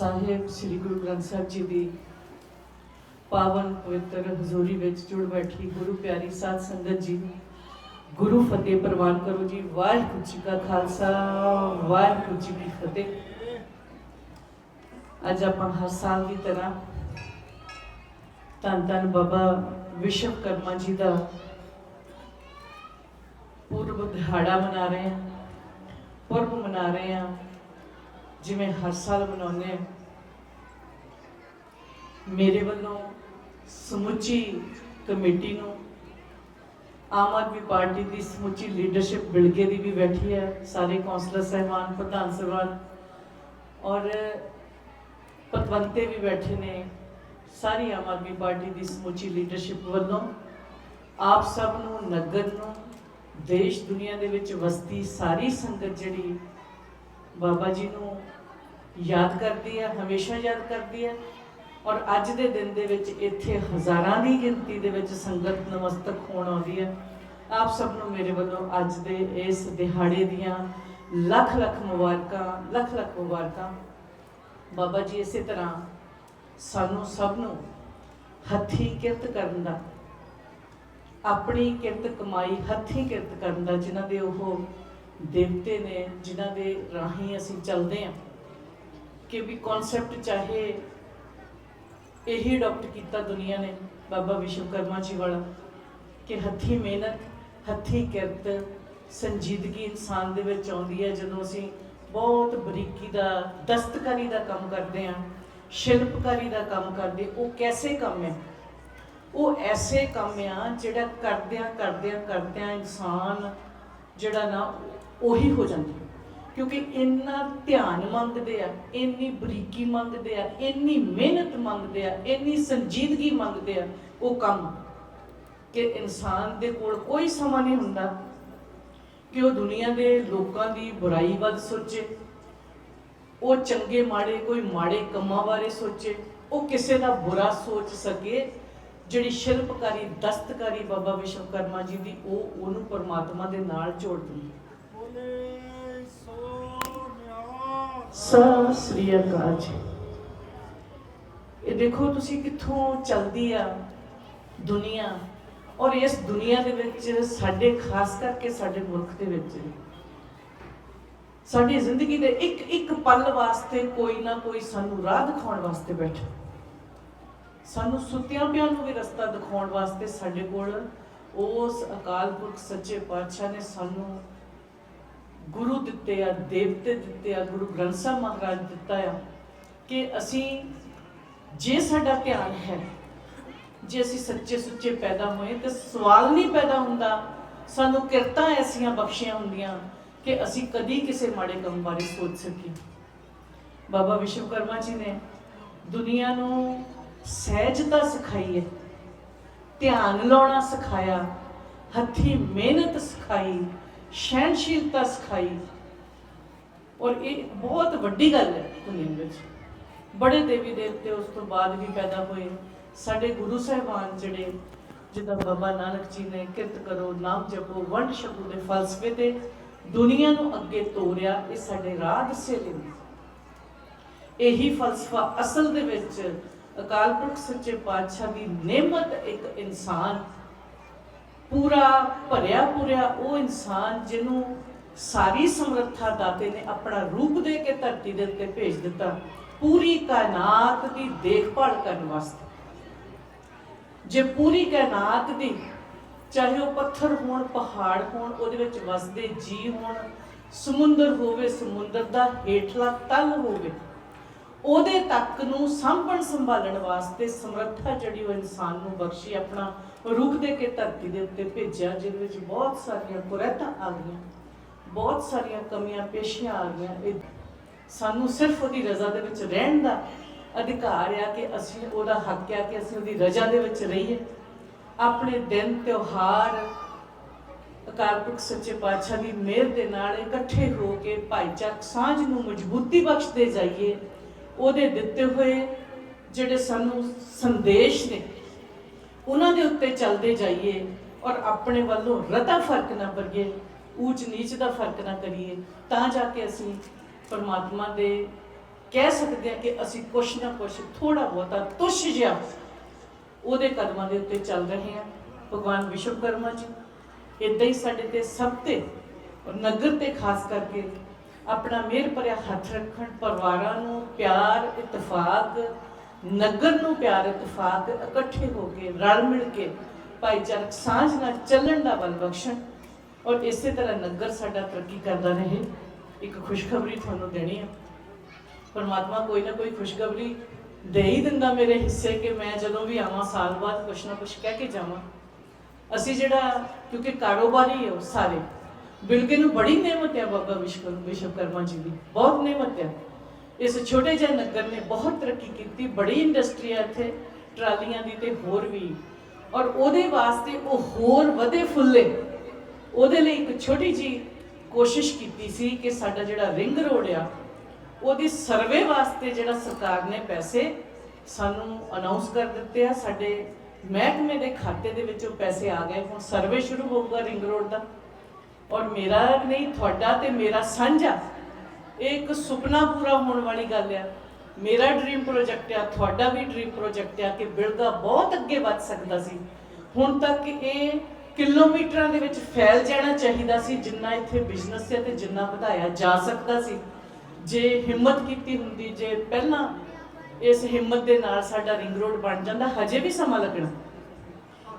ਸਾਹਿਬ ਸ੍ਰੀ ਗੁਰੂ ਗ੍ਰੰਥ ਸਾਹਿਬ ਜੀ ਦੀ ਪਾਵਨ ਪਵਿੱਤਰ ਹਜ਼ੂਰੀ ਵਿੱਚ ਜੁੜ ਬੈਠੀ ਗੁਰੂ ਪਿਆਰੀ ਸਾਧ ਸੰਗਤ ਜੀ ਗੁਰੂ ਫਤਿਹ ਪ੍ਰਵਾਨ ਕਰੋ ਜੀ। ਵਾਹਿਗੁਰੂ ਜੀ ਕਾ ਖਾਲਸਾ, ਵਾਹਿਗੁਰੂ ਜੀ ਕੀ ਫਤਿਹ। ਅੱਜ ਆਪਾਂ ਹਰ ਸਾਲ ਦੀ ਤਰ੍ਹਾਂ ਧੰਨ ਧੰਨ ਬਾਬਾ ਵਿਸ਼ਵ ਕਰਮਾ ਜੀ ਦਾ ਪੂਰਬ ਦਿਹਾੜਾ ਮਨਾ ਰਹੇ ਹਾਂ, ਪੁਰਬ ਮਨਾ ਰਹੇ ਹਾਂ। ਜਿਵੇਂ ਹਰ ਸਾਲ ਮਨਾਉਂਦੇ ਹਾਂ, ਮੇਰੇ ਵੱਲੋਂ ਸਮੁੱਚੀ ਕਮੇਟੀ ਨੂੰ ਆਮ ਆਦਮੀ ਪਾਰਟੀ ਦੀ ਸਮੁੱਚੀ ਲੀਡਰਸ਼ਿਪ ਬਿਲਗੇ ਦੀ ਵੀ ਬੈਠੀ ਹੈ, ਸਾਰੇ ਕੌਂਸਲਰ ਸਹਿਬਾਨ, ਪ੍ਰਧਾਨ ਸਹਿਬਾਨ ਔਰ ਪਤਵੰਤੇ ਵੀ ਬੈਠੇ ਨੇ, ਸਾਰੀ ਆਮ ਆਦਮੀ ਪਾਰਟੀ ਦੀ ਸਮੁੱਚੀ ਲੀਡਰਸ਼ਿਪ ਵੱਲੋਂ ਆਪ ਸਭ ਨੂੰ, ਨਗਰ ਨੂੰ, ਦੇਸ਼ ਦੁਨੀਆ ਦੇ ਵਿੱਚ ਵਸਦੀ ਸਾਰੀ ਸੰਗਤ ਜਿਹੜੀ ਬਾਬਾ ਜੀ ਨੂੰ ਯਾਦ ਕਰਦੀ ਹੈ, ਹਮੇਸ਼ਾ ਯਾਦ ਕਰਦੀ ਹੈ ਔਰ ਅੱਜ ਦੇ ਦਿਨ ਦੇ ਵਿੱਚ ਇੱਥੇ ਹਜ਼ਾਰਾਂ ਦੀ ਗਿਣਤੀ ਦੇ ਵਿੱਚ ਸੰਗਤ ਨਮਸਤਕ ਹੋਣ ਆਉਂਦੀ ਹੈ। ਆਪ ਸਭ ਨੂੰ ਮੇਰੇ ਵੱਲੋਂ ਅੱਜ ਦੇ ਇਸ ਦਿਹਾੜੇ ਦੀਆਂ ਲੱਖ ਲੱਖ ਮੁਬਾਰਕਾਂ, ਲੱਖ ਲੱਖ ਮੁਬਾਰਕਾਂ। ਬਾਬਾ ਜੀ ਇਸੇ ਤਰ੍ਹਾਂ ਸਾਨੂੰ ਸਭ ਨੂੰ ਹੱਥੀ ਕਿਰਤ ਕਰਨ ਦਾ, ਆਪਣੀ ਕਿਰਤ ਕਮਾਈ ਹੱਥੀ ਕਿਰਤ ਕਰਨ ਦਾ ਜਿਨ੍ਹਾਂ ਦੇ ਉਹ ਦੇਵਤੇ ਨੇ, ਜਿਨ੍ਹਾਂ ਦੇ ਰਾਹੀਂ ਅਸੀਂ ਚੱਲਦੇ ਹਾਂ। ਕਿ ਵੀ ਕਨਸੈਪਟ ਚਾਹੇ ਇਹੀ ਅਡਾਪਟ ਕੀਤਾ ਦੁਨੀਆ ਨੇ, ਬਾਬਾ ਵਿਸ਼ਵਕਰਮਾ ਜੀ ਵਾਲਾ, ਕਿ ਹੱਥੀ ਮਿਹਨਤ, ਹੱਥੀ ਕਿਰਤ, ਸੰਜੀਦਗੀ ਇਨਸਾਨ ਦੇ ਵਿੱਚ ਆਉਂਦੀ ਹੈ। ਜਦੋਂ ਅਸੀਂ ਬਹੁਤ ਬਰੀਕੀ ਦਾ, ਦਸਤਕਾਰੀ ਦਾ ਕੰਮ ਕਰਦੇ ਹਾਂ, ਸ਼ਿਲਪਕਾਰੀ ਦਾ ਕੰਮ ਕਰਦੇ, ਉਹ ਕੈਸੇ ਕੰਮ ਹੈ? ਉਹ ਐਸੇ ਕੰਮ ਆ ਜਿਹੜਾ ਕਰਦਿਆਂ ਕਰਦਿਆਂ ਕਰਦਿਆਂ ਇਨਸਾਨ ਜਿਹੜਾ ਨਾ, ਉਹੀ ਹੋ ਜਾਂਦਾ। ਕਿਉਂਕਿ ਇੰਨਾ ਧਿਆਨ ਮੰਗਦੇ ਆ, ਇੰਨੀ ਬਰੀਕੀ ਮੰਗਦੇ ਆ, ਇੰਨੀ ਮਿਹਨਤ ਮੰਗਦੇ ਆ, ਇੰਨੀ ਸੰਜੀਦਗੀ ਮੰਗਦੇ ਆ, ਉਹ ਕੰਮ ਕਿ ਇਨਸਾਨ ਦੇ ਕੋਲ ਕੋਈ ਸਮਾਂ ਨਹੀਂ ਹੁੰਦਾ ਕਿ ਉਹ ਦੁਨੀਆ ਦੇ ਲੋਕਾਂ ਦੀ ਬੁਰਾਈ ਵੱਲ ਸੋਚੇ, ਉਹ ਚੰਗੇ ਮਾੜੇ, ਕੋਈ ਮਾੜੇ ਕੰਮਾਂ ਬਾਰੇ ਸੋਚੇ, ਉਹ ਕਿਸੇ ਦਾ ਬੁਰਾ ਸੋਚ ਸਕੇ, ਜਿਹੜੀ ਸ਼ਿਲਪਕਾਰੀ, ਦਸਤਕਾਰੀ ਬਾਬਾ ਵਿਸ਼ਵਕਰਮਾ ਜੀ ਦੀ, ਉਹ ਉਹਨੂੰ ਪਰਮਾਤਮਾ ਦੇ ਨਾਲ ਜੋੜ ਦਿੰਦੀ ਸਤਿ ਸ੍ਰੀ ਅਕਾਲ ਜੀ। ਇਹ ਦੇਖੋ ਤੁਸੀਂ ਕਿੱਥੋਂ ਚੱਲਦੀ ਆ ਦੁਨੀਆ ਔਰ ਇਸ ਦੁਨੀਆ ਦੇ ਵਿੱਚ ਸਾਡੇ, ਖਾਸ ਕਰਕੇ ਸਾਡੇ ਮੁਲਕ ਦੇ ਵਿੱਚ ਸਾਡੀ ਜ਼ਿੰਦਗੀ ਦੇ ਇੱਕ ਇੱਕ ਪਲ ਵਾਸਤੇ ਕੋਈ ਨਾ ਕੋਈ ਸਾਨੂੰ ਰਾਹ ਦਿਖਾਉਣ ਵਾਸਤੇ ਬੈਠਾ। ਸਾਨੂੰ ਸੁੱਤਿਆਂ ਪਿਆਂ ਨੂੰ ਵੀ ਰਸਤਾ ਦਿਖਾਉਣ ਵਾਸਤੇ ਸਾਡੇ ਕੋਲ ਉਸ ਅਕਾਲ ਪੁਰਖ ਸੱਚੇ ਪਾਤਸ਼ਾਹ ਨੇ ਸਾਨੂੰ ਗੁਰੂ ਦਿੱਤੇ ਆ, ਦੇਵਤੇ ਦਿੱਤੇ ਆ, ਗੁਰੂ ਗ੍ਰੰਥ ਸਾਹਿਬ ਮਹਾਰਾਜ ਦਿੱਤਾ ਆ ਕਿ ਅਸੀਂ, ਜੇ ਸਾਡਾ ਧਿਆਨ ਹੈ, ਜੇ ਅਸੀਂ ਸੱਚੇ ਸੁੱਚੇ ਪੈਦਾ ਹੋਏ ਤੇ ਸਵਾਲ ਨਹੀਂ ਪੈਦਾ ਹੁੰਦਾ, ਸਾਨੂੰ ਕਿਰਤਾਂ ਐਸੀਆਂ ਬਖਸ਼ੀਆਂ ਹੁੰਦੀਆਂ ਕਿ ਅਸੀਂ ਕਦੀ ਕਿਸੇ ਮਾੜੇ ਕੰਮ ਬਾਰੇ ਸੋਚ ਸਕੀਏ। ਬਾਬਾ ਵਿਸ਼ਵਕਰਮਾ ਜੀ ਨੇ ਦੁਨੀਆ ਨੂੰ ਸਹਿਜਤਾ ਸਿਖਾਈ ਹੈ, ਧਿਆਨ ਲਾਉਣਾ ਸਿਖਾਇਆ, ਹੱਥੀ ਮਿਹਨਤ ਸਿਖਾਈ ਸਹਿਣਸ਼ੀਲਤਾ ਸਿਖਾਈ। ਔਰ ਇਹ ਬਹੁਤ ਵੱਡੀ ਗੱਲ ਹੈ ਦੁਨੀਆ ਵਿੱਚ। ਬੜੇ ਦੇਵੀ ਦੇਵਤੇ ਉਸ ਤੋਂ ਬਾਅਦ ਵੀ ਪੈਦਾ ਹੋਏ। ਸਾਡੇ ਗੁਰੂ ਸਾਹਿਬਾਨ ਜਿਹੜੇ, ਜਿੱਦਾਂ ਬਾਬਾ ਨਾਨਕ ਜੀ ਨੇ ਕਿਰਤ ਕਰੋ, ਨਾਮ ਜਪੋ, ਵੰਡ ਛਕੋ ਦੇ ਫਲਸਫੇ ਤੇ ਦੁਨੀਆ ਨੂੰ ਅੱਗੇ ਤੋਰਿਆ, ਇਹ ਸਾਡੇ ਰਾਹ ਦੱਸੇ ਲਈ ਇਹੀ ਫਲਸਫਾ ਅਸਲ ਦੇ ਵਿੱਚ ਅਕਾਲ ਪੁਰਖ ਸੱਚੇ ਪਾਤਸ਼ਾਹ ਦੀ ਨਿਮਤ ਇੱਕ ਇਨਸਾਨ ਪੂਰਾ ਭਰਿਆ ਪੂਰਿਆ ਉਹ ਇਨਸਾਨ ਜਿਹਨੂੰ ਸਾਰੀ ਸਮਰੱਥਾ ਦਾਤੇ ਨੇ ਆਪਣਾ ਰੂਪ ਦੇ ਕੇ ਧਰਤੀ ਦੇ ਉੱਤੇ ਭੇਜ ਦਿੱਤਾ, ਪੂਰੀ ਕਾਇਨਾਤ ਦੀ ਦੇਖਭਾਲ ਕਰਨ ਵਾਸਤੇ। ਜੇ ਪੂਰੀ ਕਾਇਨਾਤ ਦੀ, ਚਾਹੇ ਉਹ ਪੱਥਰ ਹੋਣ, ਪਹਾੜ ਹੋਣ, ਉਹਦੇ ਵਿੱਚ ਵਸਦੇ ਜੀ ਹੋਣ, ਸਮੁੰਦਰ ਹੋਵੇ, ਸਮੁੰਦਰ ਦਾ ਹੇਠਲਾ ਤਲ ਹੋਵੇ ਉਹਦੇ ਤੱਕ ਨੂੰ ਸਾਂਭਣ ਸੰਭਾਲਣ ਵਾਸਤੇ ਸਮਰੱਥਾ ਜਿਹੜੀ ਉਹ ਇਨਸਾਨ ਨੂੰ ਬਖਸ਼ੀ, ਆਪਣਾ ਰੂਪ ਦੇ ਕੇ ਧਰਤੀ ਦੇ ਉੱਤੇ ਭੇਜਿਆ, ਜਿਹਦੇ ਵਿੱਚ ਬਹੁਤ ਸਾਰੀਆਂ ਕੁਰੈਤਾਂ ਆ ਗਈਆਂ, ਬਹੁਤ ਸਾਰੀਆਂ ਕਮੀਆਂ, ਪੇਸ਼ੀਆਂ ਆ ਗਈਆਂ। ਸਾਨੂੰ ਸਿਰਫ ਉਹਦੀ ਰਜ਼ਾ ਦੇ ਵਿੱਚ ਰਹਿਣ ਦਾ ਅਧਿਕਾਰ ਆ ਕਿ ਅਸੀਂ ਉਹਦਾ ਹੱਕ ਆ ਕਿ ਅਸੀਂ ਉਹਦੀ ਰਜ਼ਾ ਦੇ ਵਿੱਚ ਰਹੀਏ। ਆਪਣੇ ਦਿਨ ਤਿਉਹਾਰ, ਅਕਾਲ ਸੱਚੇ ਪਾਤਸ਼ਾਹ ਦੀ ਮਿਹਰ ਦੇ ਨਾਲ ਇਕੱਠੇ ਹੋ ਕੇ ਭਾਈਚਾਰਕ ਸਾਂਝ ਨੂੰ ਮਜ਼ਬੂਤੀ ਬਖਸ਼ਦੇ ਜਾਈਏ। ਉਹਦੇ ਦਿੱਤੇ ਹੋਏ ਜਿਹੜੇ ਸਾਨੂੰ ਸੰਦੇਸ਼ ਨੇ, ਉਹਨਾਂ ਦੇ ਉੱਤੇ ਚੱਲਦੇ ਜਾਈਏ ਔਰ ਆਪਣੇ ਵੱਲੋਂ ਰਤਾ ਫ਼ਰਕ ਨਾ ਕਰੀਏ ਊਚ ਨੀਚ ਦਾ ਫ਼ਰਕ ਨਾ ਕਰੀਏ, ਤਾਂ ਜਾ ਕੇ ਅਸੀਂ ਪਰਮਾਤਮਾ ਦੇ ਕਹਿ ਸਕਦੇ ਹਾਂ ਕਿ ਅਸੀਂ ਕੁਛ ਨਾ ਕੁਛ ਥੋੜਾ ਬਹੁਤਾ ਤੁਸ਼ ਜਿਹਾ ਉਹਦੇ ਕਦਮਾਂ ਦੇ ਉੱਤੇ ਚੱਲ ਰਹੇ ਹਾਂ। ਭਗਵਾਨ ਵਿਸ਼ਵਕਰਮਾ ਜੀ, ਇਦਾਂ ਹੀ ਸਾਡੇ ਤੇ ਸਭ ਤੇ ਔਰ ਨਗਰ ਤੇ ਖਾਸ ਕਰਕੇ ਆਪਣਾ ਮਿਹਰ ਭਰਿਆ ਹੱਥ ਰੱਖਣ, ਪਰਿਵਾਰਾਂ ਨੂੰ ਪਿਆਰ, ਇਤਫਾਕ, ਨਗਰ ਨੂੰ ਪਿਆਰ, ਇਤਫਾਕ ਇਕੱਠੇ ਹੋ ਕੇ, ਰਲ ਮਿਲ ਕੇ ਭਾਈਚਾਰਕ ਸਾਂਝ ਨਾਲ ਚੱਲਣ ਦਾ ਬਲ ਬਖਸ਼ਣ ਔਰ ਇਸੇ ਤਰ੍ਹਾਂ ਨਗਰ ਸਾਡਾ ਤਰੱਕੀ ਕਰਦਾ ਰਹੇ। ਇੱਕ ਖੁਸ਼ਖਬਰੀ ਤੁਹਾਨੂੰ ਦੇਣੀ ਹੈ ਪਰਮਾਤਮਾ ਕੋਈ ਨਾ ਕੋਈ ਖੁਸ਼ਖਬਰੀ ਦੇ ਹੀ ਦਿੰਦਾ ਮੇਰੇ ਹਿੱਸੇ ਕਿ ਮੈਂ ਜਦੋਂ ਵੀ ਆਵਾਂ, ਸਾਲ ਬਾਅਦ ਕੁਛ ਨਾ ਕੁਛ ਕਹਿ ਕੇ ਜਾਵਾਂ। ਅਸੀਂ ਜਿਹੜਾ, ਕਿਉਂਕਿ ਕਾਰੋਬਾਰੀ ਹੋ ਸਾਰੇ ਬਿਲਕੇ ਨੂੰ ਬੜੀ ਨਿਯਮਤ ਹੈ ਬਾਬਾ ਵਿਸ਼ਵ ਵਿਸ਼ਵਕਰਮਾ ਜੀ ਦੀ, ਬਹੁਤ ਨਿਯਮਤ ਹੈ। ਇਸ ਛੋਟੇ ਜਿਹੇ ਨਗਰ ਨੇ ਬਹੁਤ ਤਰੱਕੀ ਕੀਤੀ, ਬੜੀ ਇੰਡਸਟਰੀ ਹੈ ਇੱਥੇ, ਟਰਾਲੀਆਂ ਦੀ ਤੇ ਹੋਰ ਵੀ। ਔਰ ਉਹਦੇ ਵਾਸਤੇ ਉਹ ਹੋਰ ਵਧੇ ਫੁੱਲੇ। ਉਹਦੇ ਲਈ ਇੱਕ ਛੋਟੀ ਜੀ ਕੋਸ਼ਿਸ਼ ਕੀਤੀ ਸੀ ਕਿ ਸਾਡਾ ਜਿਹੜਾ ਰਿੰਗ ਰੋਡ ਆ, ਉਹਦੀ ਸਰਵੇ ਵਾਸਤੇ ਜਿਹੜਾ ਸਰਕਾਰ ਨੇ ਪੈਸੇ ਸਾਨੂੰ ਅਨਾਉਂਸ ਕਰ ਦਿੱਤੇ ਆ। ਸਾਡੇ ਮਹਿਕਮੇ ਦੇ ਖਾਤੇ ਦੇ ਵਿੱਚ ਉਹ ਪੈਸੇ ਆ ਗਏ। ਹੁਣ ਸਰਵੇ ਸ਼ੁਰੂ ਹੋਊਗਾ ਰਿੰਗ ਰੋਡ ਦਾ। ਔਰ ਮੇਰਾ ਨਹੀਂ, ਤੁਹਾਡਾ ਤੇ ਮੇਰਾ ਸਾਂਝਾ। ਇਹ ਇੱਕ ਸੁਪਨਾ ਪੂਰਾ ਹੋਣ ਵਾਲੀ ਗੱਲ ਆ ਮੇਰਾ ਡ੍ਰੀਮ ਪ੍ਰੋਜੈਕਟ ਆ, ਤੁਹਾਡਾ ਵੀ ਡ੍ਰੀਮ ਪ੍ਰੋਜੈਕਟ ਆ ਕਿ ਬਿਲਗਾ ਬਹੁਤ ਅੱਗੇ ਵੱਧ ਸਕਦਾ ਸੀ। ਹੁਣ ਤੱਕ ਇਹ ਕਿਲੋਮੀਟਰਾਂ ਦੇ ਵਿੱਚ ਫੈਲ ਜਾਣਾ ਚਾਹੀਦਾ ਸੀ, ਜਿੰਨਾ ਇੱਥੇ ਬਿਜ਼ਨਸ ਹੈ ਤੇ ਜਿੰਨਾ ਵਧਾਇਆ ਜਾ ਸਕਦਾ ਸੀ। ਜੇ ਹਿੰਮਤ ਕੀਤੀ ਹੁੰਦੀ, ਜੇ ਪਹਿਲਾਂ ਇਸ ਹਿੰਮਤ ਦੇ ਨਾਲ ਸਾਡਾ ਰਿੰਗ ਰੋਡ ਬਣ ਜਾਂਦਾ, ਹਜੇ ਵੀ ਸਮਾਂ ਲੱਗਣਾ।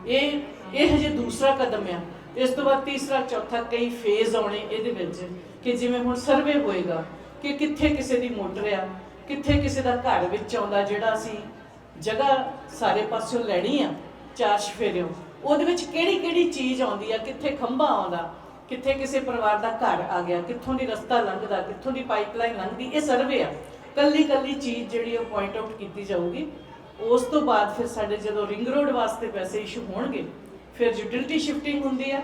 ਇਹ ਇਹ ਹਜੇ ਦੂਸਰਾ ਕਦਮ ਆ। ਇਸ ਤੋਂ ਬਾਅਦ ਤੀਸਰਾ, ਚੌਥਾ ਕਈ ਫੇਜ਼ ਆਉਣੇ ਇਹਦੇ ਵਿੱਚ ਕਿ ਜਿਵੇਂ ਹੁਣ ਸਰਵੇ ਹੋਏਗਾ ਕਿ ਕਿੱਥੇ ਕਿਸੇ ਦੀ ਮੋਟਰ ਆ, ਕਿੱਥੇ ਕਿਸੇ ਦਾ ਘਰ ਵਿੱਚ ਆਉਂਦਾ ਜਿਹੜਾ ਅਸੀਂ ਜਗ੍ਹਾ ਸਾਰੇ ਪਾਸਿਓਂ ਲੈਣੀ ਆ, ਚਾਰ ਸ਼ਫੇਰਿਓ ਉਹਦੇ ਵਿੱਚ ਕਿਹੜੀ ਕਿਹੜੀ ਚੀਜ਼ ਆਉਂਦੀ ਆ, ਕਿੱਥੇ ਖੰਭਾ ਆਉਂਦਾ, ਕਿੱਥੇ ਕਿਸੇ ਪਰਿਵਾਰ ਦਾ ਘਰ ਆ ਗਿਆ, ਕਿੱਥੋਂ ਦੀ ਰਸਤਾ ਲੰਘਦਾ, ਕਿੱਥੋਂ ਦੀ ਪਾਈਪਲਾਈਨ ਲੰਘਦੀ, ਇਹ ਸਰਵੇ ਆ। ਕੱਲੀ ਕੱਲੀ ਚੀਜ਼ ਜਿਹੜੀ ਉਹ ਪੁਆਇੰਟ ਆਊਟ ਕੀਤੀ ਜਾਊਗੀ। ਉਸ ਤੋਂ ਬਾਅਦ ਫਿਰ ਸਾਡੇ ਜਦੋਂ ਰਿੰਗ ਰੋਡ ਵਾਸਤੇ ਪੈਸੇ ਇਸ਼ੂ ਹੋਣਗੇ ਫਿਰ ਯੂਟਿਲਿਟੀ ਸ਼ਿਫਟਿੰਗ ਹੁੰਦੀ ਆ,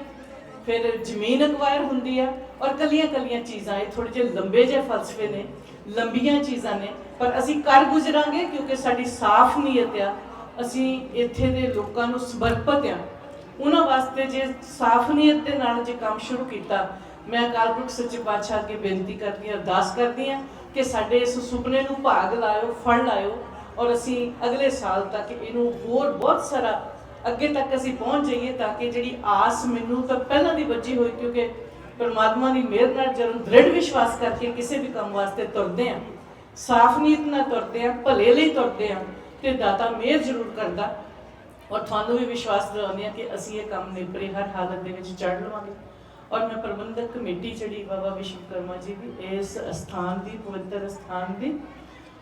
ਫਿਰ ਜ਼ਮੀਨ ਅਕਵਾਇਰ ਹੁੰਦੀ ਆ, ਔਰ ਕੱਲੀਆਂ ਕੱਲੀਆਂ ਚੀਜ਼ਾਂ, ਇਹ ਥੋੜੇ ਜਿਹੇ ਲੰਬੇ ਜਿਹੇ ਫਲਸਫੇ ਨੇ, ਲੰਬੀਆਂ ਚੀਜ਼ਾਂ ਨੇ, ਪਰ ਅਸੀਂ ਕਰ ਗੁਜ਼ਰਾਂਗੇ ਕਿਉਂਕਿ ਸਾਡੀ ਸਾਫ਼ ਨੀਅਤ ਆ, ਅਸੀਂ ਇੱਥੇ ਦੇ ਲੋਕਾਂ ਨੂੰ ਸਮਰਪਿਤ ਆ। ਉਹਨਾਂ ਵਾਸਤੇ ਜੇ ਸਾਫ਼ ਨੀਅਤ ਦੇ ਨਾਲ ਜੇ ਕੰਮ ਸ਼ੁਰੂ ਕੀਤਾ, ਮੈਂ ਅਕਾਲ ਪੁਰਖ ਸੱਚੇ ਪਾਤਸ਼ਾਹ ਅੱਗੇ ਬੇਨਤੀ ਕਰਦੀ ਹਾਂ, ਅਰਦਾਸ ਕਰਦੀ ਹਾਂ ਕਿ ਸਾਡੇ ਇਸ ਸੁਪਨੇ ਨੂੰ ਭਾਗ ਲਾਇਓ, ਫੜ ਲਾਇਓ, ਔਰ ਅਸੀਂ ਅਗਲੇ ਸਾਲ ਤੱਕ ਇਹਨੂੰ ਹੋਰ ਬਹੁਤ ਸਾਰਾ ਅੱਗੇ ਤੱਕ ਅਸੀਂ ਪਹੁੰਚ ਜਾਈਏ ਤਾਂ ਕਿ ਜਿਹੜੀ ਆਸ ਮੈਨੂੰ ਤਾਂ ਪਹਿਲਾਂ ਦੀ ਵੱਜੀ ਹੋਈ ਕਿਉਂਕਿ ਪਰਮਾਤਮਾ ਦੀ ਮਿਹਰ ਨਾਲ ਜਦੋਂ ਦ੍ਰਿੜ ਵਿਸ਼ਵਾਸ ਕਰਕੇ ਕਿਸੇ ਵੀ ਕੰਮ ਵਾਸਤੇ ਤੁਰਦੇ ਆ ਸਾਫ਼ ਨੀਤ ਨਾਲ ਤੁਰਦੇ ਆ ਭਲੇ ਲਈ ਤੁਰਦੇ ਆ ਤੇ ਦਾਤਾ ਮਿਹਰ ਜ਼ਰੂਰ ਕਰਦਾ। ਔਰ ਤੁਹਾਨੂੰ ਵੀ ਵਿਸ਼ਵਾਸ ਦਿਵਾਉਂਦੇ ਆ ਕਿ ਅਸੀਂ ਇਹ ਕੰਮ ਨਿਪਰੇ ਹਰ ਹਾਲਤ ਦੇ ਵਿੱਚ ਚੜ ਲਵਾਂਗੇ। ਔਰ ਮੈਂ ਪ੍ਰਬੰਧਕ ਕਮੇਟੀ ਜਿਹੜੀ ਬਾਬਾ ਵਿਸ਼ਵਕਰਮਾ ਜੀ ਦੀ, ਇਸ ਸਥਾਨ ਦੀ, ਪਵਿੱਤਰ ਸਥਾਨ ਦੀ,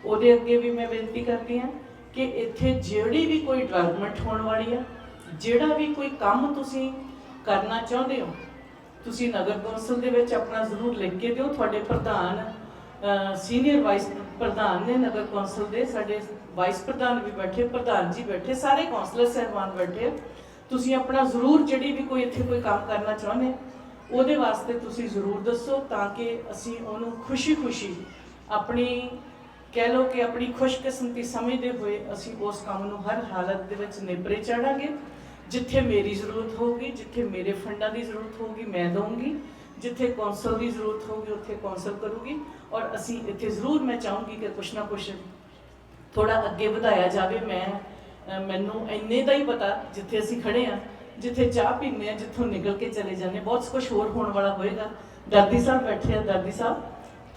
ਉਹਦੇ ਅੱਗੇ ਵੀ ਮੈਂ ਬੇਨਤੀ ਕਰਦੀ ਹਾਂ ਕਿ ਇੱਥੇ ਜਿਹੜੀ ਵੀ ਕੋਈ ਡਿਵੈਲਪਮੈਂਟ ਹੋਣ ਵਾਲੀ ਆ, ਜਿਹੜਾ ਵੀ ਕੋਈ ਕੰਮ ਤੁਸੀਂ ਕਰਨਾ ਚਾਹੁੰਦੇ ਹੋ, ਤੁਸੀਂ ਨਗਰ ਕੌਂਸਲ ਦੇ ਵਿੱਚ ਆਪਣਾ ਜ਼ਰੂਰ ਲਿਖ ਕੇ ਦਿਓ। ਤੁਹਾਡੇ ਪ੍ਰਧਾਨ ਸੀਨੀਅਰ ਵਾਈਸ ਪ੍ਰਧਾਨ ਨੇ ਨਗਰ ਕੌਂਸਲ ਦੇ, ਸਾਡੇ ਵਾਈਸ ਪ੍ਰਧਾਨ ਵੀ ਬੈਠੇ, ਪ੍ਰਧਾਨ ਜੀ ਬੈਠੇ, ਸਾਰੇ ਕੌਂਸਲਰ ਸਹਿਬਾਨ ਬੈਠੇ ਤੁਸੀਂ ਆਪਣਾ ਜ਼ਰੂਰ ਜਿਹੜੀ ਵੀ ਕੋਈ ਇੱਥੇ ਕੋਈ ਕੰਮ ਕਰਨਾ ਚਾਹੁੰਦੇ, ਉਹਦੇ ਵਾਸਤੇ ਤੁਸੀਂ ਜ਼ਰੂਰ ਦੱਸੋ ਤਾਂ ਕਿ ਅਸੀਂ ਉਹਨੂੰ ਖੁਸ਼ੀ-ਖੁਸ਼ੀ ਆਪਣੀ ਕਹਿ ਲਓ ਕਿ ਆਪਣੀ ਖੁਸ਼ਕਿਸਮਤੀ ਸਮਝਦੇ ਹੋਏ ਅਸੀਂ ਉਸ ਕੰਮ ਨੂੰ ਹਰ ਹਾਲਤ ਦੇ ਵਿੱਚ ਨਿਪਰੇ ਚੜਾਂਗੇ। ਜਿੱਥੇ ਮੇਰੀ ਜ਼ਰੂਰਤ ਹੋਊਗੀ, ਜਿੱਥੇ ਮੇਰੇ ਫੰਡਾਂ ਦੀ ਜ਼ਰੂਰਤ ਹੋਊਗੀ, ਮੈਂ ਦਊਂਗੀ। ਜਿੱਥੇ ਕੌਂਸਲ ਦੀ ਜ਼ਰੂਰਤ ਹੋਊਗੀ, ਉੱਥੇ ਕੌਂਸਲ ਕਰੂਗੀ। ਔਰ ਅਸੀਂ ਇੱਥੇ ਜ਼ਰੂਰ ਮੈਂ ਚਾਹੂੰਗੀ ਕਿ ਕੁਛ ਨਾ ਕੁਛ ਥੋੜਾ ਅੱਗੇ ਵਧਾਇਆ ਜਾਵੇ। ਮੈਂ ਮੈਨੂੰ ਇੰਨੇ ਦਾ ਹੀ ਪਤਾ ਜਿੱਥੇ ਅਸੀਂ ਖੜੇ ਆ ਜਿੱਥੇ ਚਾਹ ਪੀਂਦੇ ਆ ਜਿੱਥੋਂ ਨਿਕਲ ਕੇ ਚਲੇ ਜਾਂਦੇ ਬਹੁਤ ਕੁਝ ਹੋਰ ਹੋਣ ਵਾਲਾ ਹੋਏਗਾ। ਦਾਦੀ ਸਾਹਿਬ ਬੈਠੇ ਆ। ਦਾਦੀ ਸਾਹਿਬ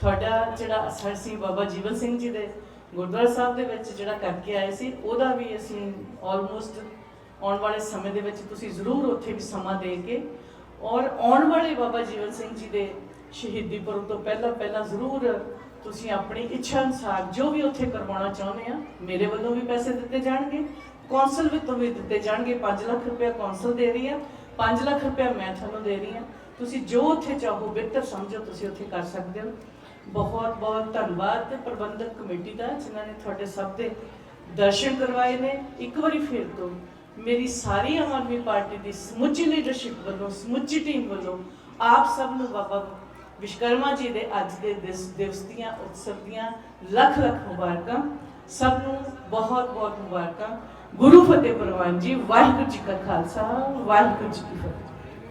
ਤੁਹਾਡਾ ਜਿਹੜਾ ਅਸਰ ਸੀ ਬਾਬਾ ਜੀਵਨ ਸਿੰਘ ਜੀ ਦੇ ਗੁਰਦੁਆਰਾ ਸਾਹਿਬ ਦੇ ਵਿੱਚ ਜਿਹੜਾ ਕਰਕੇ ਆਏ ਸੀ, ਉਹਦਾ ਵੀ ਅਸੀਂ ਆਲਮੋਸਟ ਆਉਣ ਵਾਲੇ ਸਮੇਂ ਦੇ ਵਿੱਚ ਤੁਸੀਂ ਜ਼ਰੂਰ ਉੱਥੇ ਵੀ ਸਮਾਂ ਦੇ ਕੇ ਔਰ ਆਉਣ ਵਾਲੇ ਬਾਬਾ ਜੀਵਨ ਸਿੰਘ ਜੀ ਦੇ ਸ਼ਹੀਦੀ ਪੁਰਬ ਤੋਂ ਪਹਿਲਾਂ ਪਹਿਲਾਂ ਜ਼ਰੂਰ ਤੁਸੀਂ ਆਪਣੀ ਇੱਛਾ ਅਨੁਸਾਰ ਜੋ ਵੀ ਉੱਥੇ ਕਰਵਾਉਣਾ ਚਾਹੁੰਦੇ ਆ, ਮੇਰੇ ਵੱਲੋਂ ਵੀ ਪੈਸੇ ਦਿੱਤੇ ਜਾਣਗੇ, ਕੌਂਸਲ ਵਿੱਚੋਂ ਵੀ ਦਿੱਤੇ ਜਾਣਗੇ 5 ਲੱਖ ਰੁਪਏ ਕੌਂਸਲ ਦੇ ਰਹੀ ਆ 5 ਲੱਖ ਰੁਪਏ ਮੈਂ ਤੁਹਾਨੂੰ ਦੇ ਰਹੀ ਆ। ਤੁਸੀਂ ਜੋ ਉੱਥੇ ਚਾਹੋ ਬਿਹਤਰ ਸਮਝੋ, ਤੁਸੀਂ ਉੱਥੇ ਕਰ ਸਕਦੇ ਹੋ। ਬਹੁਤ ਬਹੁਤ ਧੰਨਵਾਦ ਤੇ ਪ੍ਰਬੰਧਕ ਕਮੇਟੀ ਦਾ, ਜਿਨ੍ਹਾਂ ਨੇ ਤੁਹਾਡੇ ਸਭ ਦੇ ਦਰਸ਼ਨ ਕਰਵਾਏ ਨੇ। ਇੱਕ ਵਾਰੀ ਫਿਰ ਤੋਂ ਮੇਰੀ ਸਾਰੀ ਆਮ ਆਦਮੀ ਪਾਰਟੀ ਦੀ ਸਮੁੱਚੀ ਲੀਡਰਸ਼ਿਪ ਵੱਲੋਂ, ਸਮੁੱਚੀ ਟੀਮ ਵੱਲੋਂ ਆਪ ਸਭ ਨੂੰ ਬਾਬਾ ਵਿਸ਼ਕਰਮਾ ਜੀ ਦੇ ਅੱਜ ਦੇ ਦਿਸ, ਦਿਵਸ ਦੀਆਂ, ਉਤਸਵ ਦੀਆਂ ਲੱਖ ਲੱਖ ਮੁਬਾਰਕਾਂ। ਸਭ ਨੂੰ ਬਹੁਤ ਬਹੁਤ ਮੁਬਾਰਕਾਂ। ਗੁਰੂ ਫਤਿਹ ਪ੍ਰਵਾਨ ਜੀ, ਵਾਹਿਗੁਰੂ ਜੀ ਕਾ ਖਾਲਸਾ, ਵਾਹਿਗੁਰੂ ਜੀ ਕੀ ਫਤਿਹ।